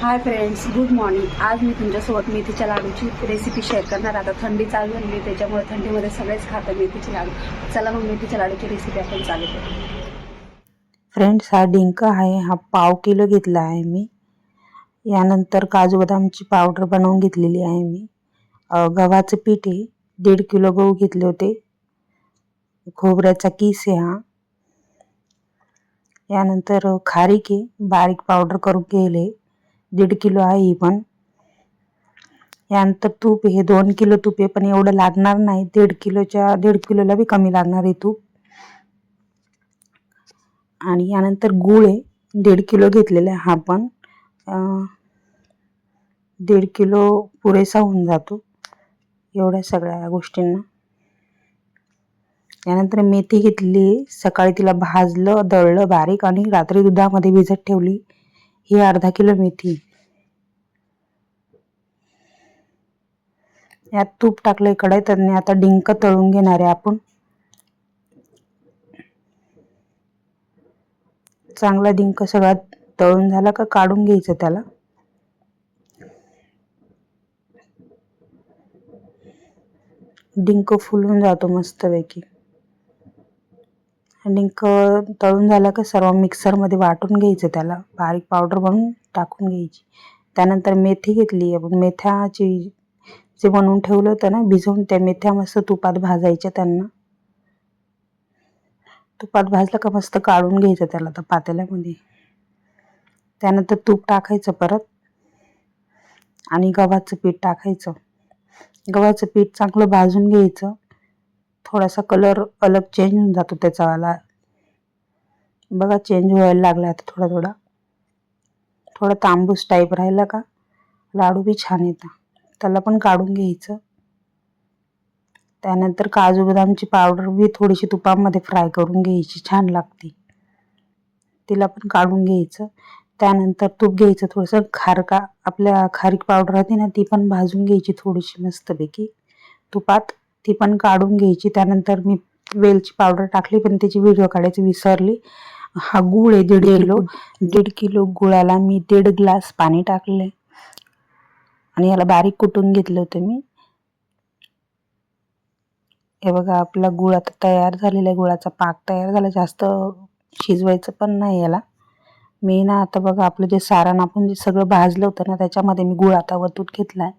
Hi friends good morning आज मी तुमच्यासोबत मेथीच्या लाडूची रेसिपी शेअर करणार आता थंडी चालू झाली त्याच्यामुळे थंडीमध्ये सगळेच खातात मेथीचे लाडू. चला मग मेथीच्या लाडूची रेसिपी आपण चालू करू. फ्रेंड्स हा डिंक आहे हा पाव किलो घेतला आहे मी. यानंतर काजू बदामची पावडर बनवून घेतलेली आहे मी. गव्हाचं पीठ आहे दीड किलो गहू घेतले होते. खोबऱ्याचा किस आहे हा. यानंतर खारीक आहे बारीक पावडर करून गेले दीड किलो आहे ही पण. यानंतर तूप हे दोन किलो तूप आहे पण एवढं लागणार नाही. दीड किलोच्या दीड किलोला बी कमी लागणार आहे तूप. आणि यानंतर गूळ आहे दीड किलो घेतलेला आहे हा पण. दीड किलो पुरेसा होऊन जातो एवढ्या सगळ्या गोष्टींना. यानंतर मेथी घेतली सकाळी तिला भाजलं दळलं बारीक आणि रात्री दुधामध्ये भिजत ठेवली. ही अर्धा किलो मेथी. यात तूप टाकलंय कढईत आणि आता डिंक तळून घेणार आहे आपण. चांगला डिंक सगळा तळून झाला का काढून घ्यायचं त्याला? डिंक फुलून जातो मस्तपैकी. आणि तळून झालं का सर्व मिक्सरमध्ये वाटून घ्यायचं त्याला. बारीक पावडर बनवून टाकून घ्यायची. त्यानंतर मेथी घेतली. आपण मेथ्याची जे बनवून ठेवलं होतं ना भिजवून त्या मेथ्या मस्त तुपात भाजायच्या त्यांना. तुपात भाजलं का मस्त काढून घ्यायचं त्याला तर पातेल्यामध्ये. त्यानंतर तूप टाकायचं परत. आणि गव्हाचं पीठ टाकायचं. गव्हाचं पीठ चांगलं भाजून घ्यायचं. थोडासा कलर अलग चेंज होऊन जातो त्याचावाला बघा चेंज व्हायला लागला आता थोडा थोडा. थोडा तांबूस टाईप राहिला का? लाडू बी छान येतात. त्याला पण काढून घ्यायचं. त्यानंतर काजू बदामची पावडर बी थोडीशी तुपामध्ये फ्राय करून घ्यायची छान लागते. तिला पण काढून घ्यायचं. त्यानंतर तूप घ्यायचं थोडंसं. खारका आपल्या खारीक पावडर राहते ना ती पण भाजून घ्यायची थोडीशी मस्तपैकी. तुपात. ती पण काढून घ्यायची. त्यानंतर मी वेलची पावडर टाकली पण त्याची व्हिडिओ काढायची विसरली. हा गूळ आहे दीड किलो. दीड किलो गुळाला मी दीड ग्लास पाणी टाकले आणि याला बारीक कुटून घेतलं होतं मी. हे बघा आपला गुळ आता तयार झालेला आहे. गुळाचा पाक तयार झाला. जास्त शिजवायचं पण नाही याला. मी ना आता बघा आपलं जे सारण आपण जे सगळं भाजलं होतं ना त्याच्यामध्ये मी गुळ आता वतून घेतला आहे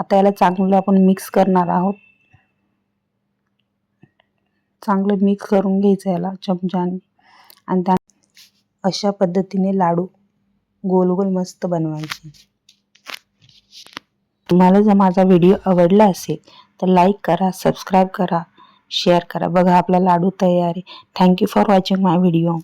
आता याला चांगलं आपण मिक्स करणार आहोत. चांगलं मिक्स करून घ्यायचं याला चमच्याने. आणि त्या अशा पद्धतीने लाडू गोल गोल मस्त बनवायचे. तुम्हाला जर माझा व्हिडिओ आवडला असेल तर लाईक करा सबस्क्राईब करा शेअर करा. बघा आपला लाडू तयार आहे. Thank you for watching my video